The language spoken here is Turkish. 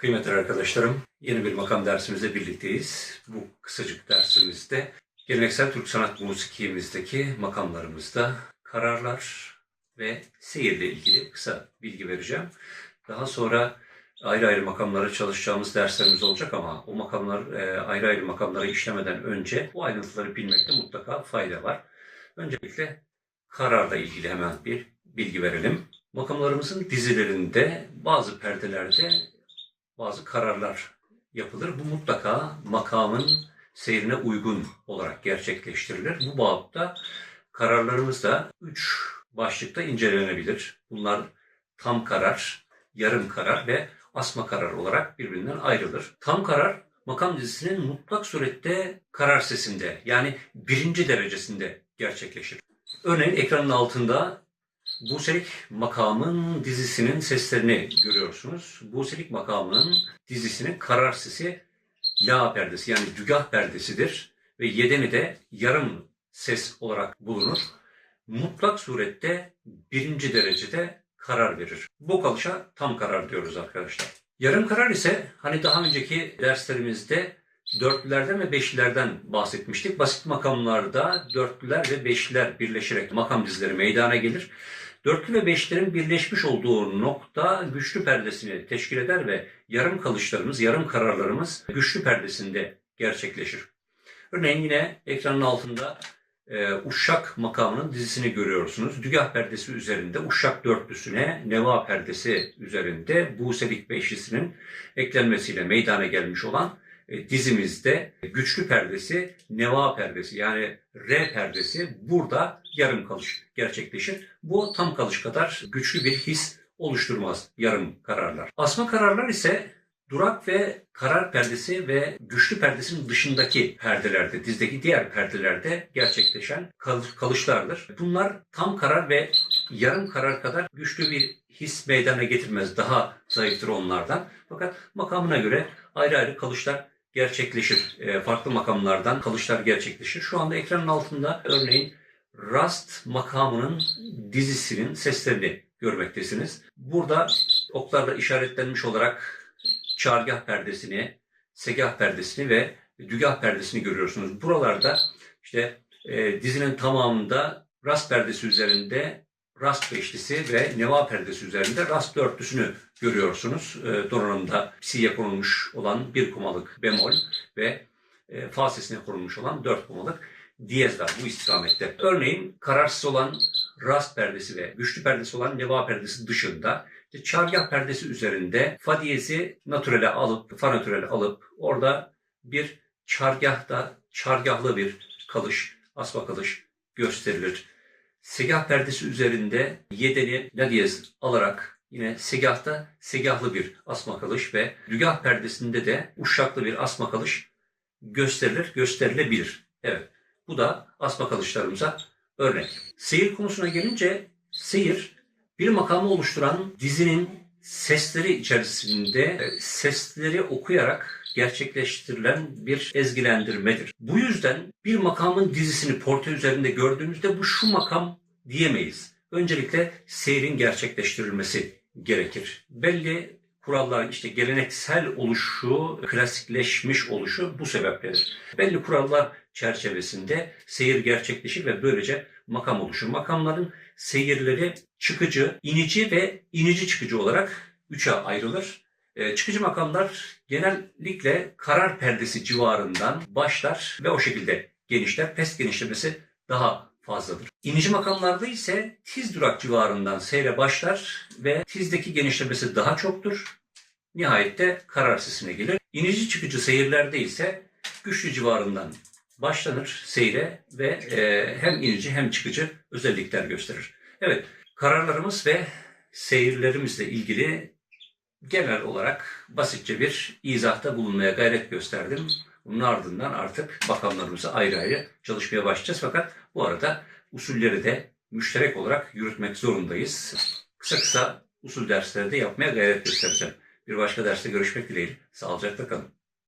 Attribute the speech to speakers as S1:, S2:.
S1: Kıymetli arkadaşlarım, yeni bir makam dersimizde birlikteyiz. Bu kısacık dersimizde geleneksel Türk sanat musikimizdeki makamlarımızda kararlar ve seyirle ilgili kısa bilgi vereceğim. Daha sonra ayrı ayrı makamlara çalışacağımız derslerimiz olacak ama o makamlar e, ayrı ayrı makamları işlemeden önce bu ayrıntıları bilmekte mutlaka fayda var. Öncelikle kararla ilgili hemen bir bilgi verelim. Makamlarımızın dizilerinde bazı perdelerde bazı kararlar yapılır. Bu mutlaka makamın seyrine uygun olarak gerçekleştirilir. Bu bağlamda kararlarımız da üç başlıkta incelenebilir. Bunlar tam karar, yarım karar ve asma karar olarak birbirinden ayrılır. Tam karar makam dizisinin mutlak surette karar sesinde yani birinci derecesinde gerçekleşir. Örneğin ekranın altında Buselik makamın dizisinin seslerini görüyorsunuz. Buselik makamının dizisinin karar sesi la perdesi yani dügah perdesidir. Ve yedeni de yarım ses olarak bulunur. Mutlak surette birinci derecede karar verir. Bu kalışa tam karar diyoruz arkadaşlar. Yarım karar ise hani daha önceki derslerimizde dörtlülerden ve beşlilerden bahsetmiştik. Basit makamlarda dörtlüler ve beşliler birleşerek makam dizileri meydana gelir. Dörtlü ve beşlerin birleşmiş olduğu nokta güçlü perdesini teşkil eder ve yarım kalışlarımız, yarım kararlarımız güçlü perdesinde gerçekleşir. Örneğin yine ekranın altında e, Uşşak makamının dizisini görüyorsunuz. Dügah perdesi üzerinde Uşşak dörtlüsüne Neva perdesi üzerinde Buselik beşlisinin eklenmesiyle meydana gelmiş olan dizimizde güçlü perdesi, neva perdesi yani R perdesi burada yarım kalış gerçekleşir. Bu tam kalış kadar güçlü bir his oluşturmaz yarım kararlar. Asma kararlar ise durak ve karar perdesi ve güçlü perdesinin dışındaki perdelerde, dizdeki diğer perdelerde gerçekleşen kalışlardır. Bunlar tam karar ve yarım karar kadar güçlü bir his meydana getirmez. Daha zayıftır onlardan. Fakat makamına göre ayrı ayrı kalışlar gerçekleşir. E, farklı makamlardan kalışlar gerçekleşir. Şu anda ekranın altında örneğin Rast makamının dizisinin seslerini görmektesiniz. Burada oklarla işaretlenmiş olarak çargah perdesini, segah perdesini ve dügah perdesini görüyorsunuz. Buralarda işte e, dizinin tamamında rast perdesi üzerinde rast beşlisi ve neva perdesi üzerinde rast dörtlüsünü görüyorsunuz. E, donanımda si'ye konulmuş olan bir kumalık bemol ve e, fa sesine konulmuş olan dört kumalık diyez bu istikamette. Örneğin kararsız olan rast perdesi ve güçlü perdesi olan neva perdesi dışında işte çargah perdesi üzerinde fa diyezi naturele alıp, fa naturele alıp orada bir çargahta çargahlı bir kalış, asma kalış gösterilir. Segah perdesi üzerinde yedeni la diyez alarak yine segahta segahlı bir asma kalış ve dügah perdesinde de uşaklı bir asma kalış gösterilir, gösterilebilir. Evet. Bu da asma kalışlarımıza örnek. Seyir konusuna gelince seyir bir makamı oluşturan dizinin sesleri içerisinde sesleri okuyarak gerçekleştirilen bir ezgilendirmedir. Bu yüzden bir makamın dizisini portre üzerinde gördüğümüzde bu şu makam diyemeyiz. Öncelikle seyrin gerçekleştirilmesi gerekir. Belli kurallar işte geleneksel oluşu, klasikleşmiş oluşu bu sebepledir. Belli kurallar çerçevesinde seyir gerçekleşir ve böylece makam oluşur. Makamların seyirleri çıkıcı, inici ve inici çıkıcı olarak üçe ayrılır. E, çıkıcı makamlar genellikle karar perdesi civarından başlar ve o şekilde genişler. Pes genişlemesi daha fazladır. İnici makamlarda ise tiz durak civarından seyre başlar ve tizdeki genişlemesi daha çoktur. Nihayette karar sesine gelir. İnici çıkıcı seyirlerde ise güçlü civarından başlanır seyre ve e, hem inici hem çıkıcı özellikler gösterir. Evet, kararlarımız ve seyirlerimizle ilgili genel olarak basitçe bir izahta bulunmaya gayret gösterdim. Bunun ardından artık makamlarımızı ayrı ayrı çalışmaya başlayacağız. Fakat bu arada usulleri de müşterek olarak yürütmek zorundayız. Kısa kısa usul dersleri de yapmaya gayret göstereceğim. Bir başka derste görüşmek dileğiyle. Sağlıcakla kalın.